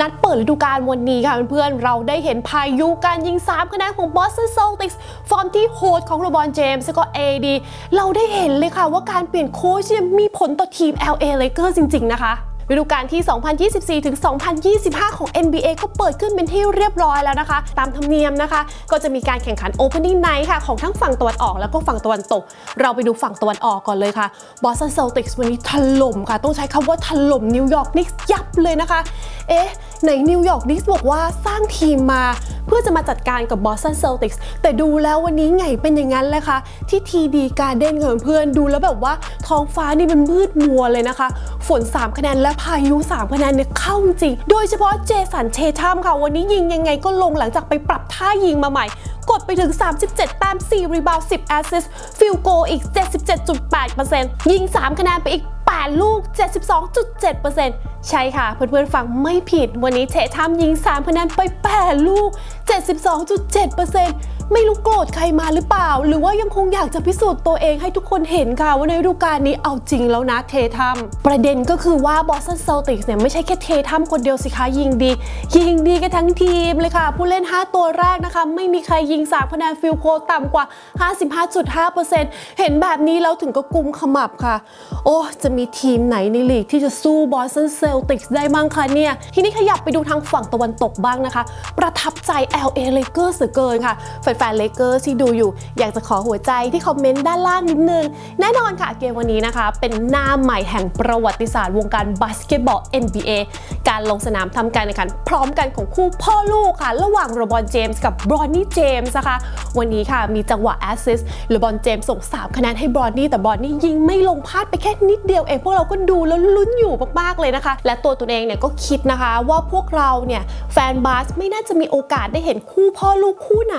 นัดเปิดฤดูกาลวันนี้ค่ะเพื่อนๆเราได้เห็นพายุการยิง3คะแนนของ Boston Celtics ฟอร์มที่โหดของโรบอนเจมส์แล้วก็ AD เราได้เห็นเลยค่ะว่าการเปลี่ยนโค้ชมีผลต่อทีม LA Lakers จริง ๆ นะคะ ฤดูกาลที่ 2024 ถึง 2025 ของ NBA ก็เปิดขึ้นเป็นที่เรียบร้อยแล้วนะคะ ตามธรรมเนียมนะคะ ก็จะมีการแข่งขัน Opening Night ค่ะ ของทั้งฝั่งตะวันออกแล้วก็ฝั่งตะวันตก เราไปดูฝั่งตะวันออกก่อนเลยค่ะ Boston Celtics วันนี้ถล่มค่ะ ต้องใช้คำว่าถล่มนิวยอร์กนิกส์ยับเลยนะคะ เอ๊ะไหนนิวยอร์กนิกส์บอกว่าสร้างทีมมาเพื่อจะมาจัดการกับ Boston Celtics แต่ดูแล้ววันนี้ไงเป็นอย่างนั้นเลยค่ะ ที่ทีดีการเด้นเงินเพื่อนดูแล้วแบบว่าท้องฟ้านี่มันมืดมัวเลยนะคะ ฝน 3 คะแนนและพายุ 3 คะแนนเนี่ยเข้าจริง โดยเฉพาะเจสันเชทัมค่ะ วันนี้ยิงยังไงก็ลงหลังจากไปปรับท่ายิงมาใหม่ กดไปถึง 37 แต้ม 4 รีบาวด์ 10 แอสซิสฟิลโกอีก 77.8%ยิง 3 คะแนนไปอีก 8 ลูก 72.7% ใช่ค่ะ เพื่อนๆฟังไม่ผิดวันนี้เททัมยิง3คะแนนไป 8 ลูก 72.7%ไม่รู้โกรธใครมาหรือเปล่า หรือว่ายังคงอยากจะพิสูจน์ตัวเองให้ทุกคนเห็นค่ะ ว่าในฤดูกาลนี้เอาจริงแล้วนะเททัมประเด็นก็คือว่าบอสตันเซลติกเนี่ยไม่ใช่แค่เททัมคนเดียวสิคะยิงดี ยิงดีกันทั้งทีมเลยค่ะ ผู้เล่น 5 ตัวแรกนะคะ ไม่มีใครยิง3คะแนนฟิลโคต่ำกว่า 55.5%เห็นแบบนี้แล้วถึงก็กุมขมับค่ะ โอ้จะมีทีมไหนในลีกที่จะสู้บอสตันเซลติกได้บ้างคะเนี่ย ทีนี้ขยับไปดูทางฝั่งตะวันตกบ้างนะคะ ประทับใจ LA Lakers เหลือเกินค่ะ แฟนๆ Lakers ที่ดูอยู่ อยากจะขอหัวใจที่คอมเมนต์ด้านล่างนิดนึง แน่นอนค่ะเกมวันนี้นะคะ เป็นหน้าใหม่แห่งประวัติศาสตร์วงการบาสเกตบอล NBA การลงสนามทำการแข่งขันพร้อมกันของคู่พ่อลูกค่ะ ระหว่างโรบอนเจมส์กับบรอนนี่เจมส์นะคะ วันนี้ค่ะมีจังหวะแอสซิสต์โรบอนเจมส์ส่ง3คะแนนให้บรอนนี่แต่บรอนนี่ยิงไม่ลงพลาดไปแค่นิดเดียวเองพวกเราก็ดูแล้วลุ้นอยู่มากๆเลยนะคะและตัวตัวเองเนี่ยก็คิดนะคะว่าพวกเราเนี่ยแฟนบาสไม่น่าจะมีโอกาสได้เห็นคู่พ่อลูกคู่ไหน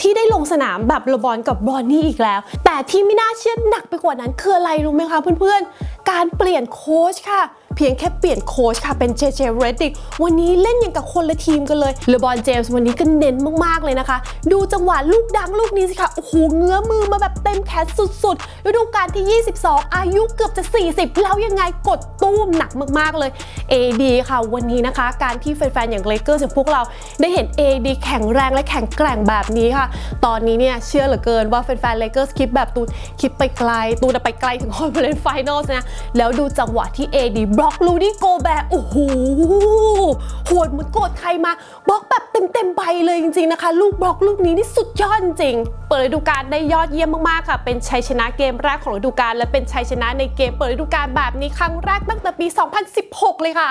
ที่ได้ลงสนามแบบโรบอนกับบรอนนี่อีกแล้ว แต่ที่ไม่น่าเชื่อหนักไปกว่านั้นคืออะไรรู้ไหมคะเพื่อนๆ การเปลี่ยนโค้ชค่ะเพียงแค่เปลี่ยนโค้ชค่ะเป็น JJ Redick วันนี้เล่นอย่างกับคนละทีมกันเลยเลบอนเจมส์วันนี้ก็เน้นมากๆเลยนะคะ ดูจังหวะลูกดังลูกนี้สิคะโอ้โหเงื้อมือมาแบบเต็มแขนสุดๆฤดูกาลที่ 22 อายุเกือบจะ 40 แล้วยังไงกดตู้มหนักมากๆเลย AD ค่ะวันนี้นะคะ การที่แฟนๆอย่างเลเกอร์อย่างพวกเราได้เห็น AD แข็งแรงและแข็งแกร่งแบบนี้ค่ะ ตอนนี้เนี่ยเชื่อเหลือเกินว่าแฟนๆเลเกอร์คิดแบบตูนคิดไปไกลตูนไปไกลถึงคอนเฟอเรนซ์ไฟนอลนะแล้วดูจังหวะที่ AD บล็อกลูดี้โกแบร์โอ้โหโหดเหมือนโกรธใครมาบล็อกแบบเต็มๆใบเลยจริงๆนะคะ ลูกบล็อกลูกนี้นี่สุดยอดจริง เปิดฤดูกาลได้ยอดเยี่ยมมากๆค่ะ เป็นชัยชนะเกมแรกของฤดูกาลและเป็นชัยชนะในเกมเปิดฤดูกาลแบบนี้ครั้งแรกตั้งแต่ปี 2016 เลยค่ะ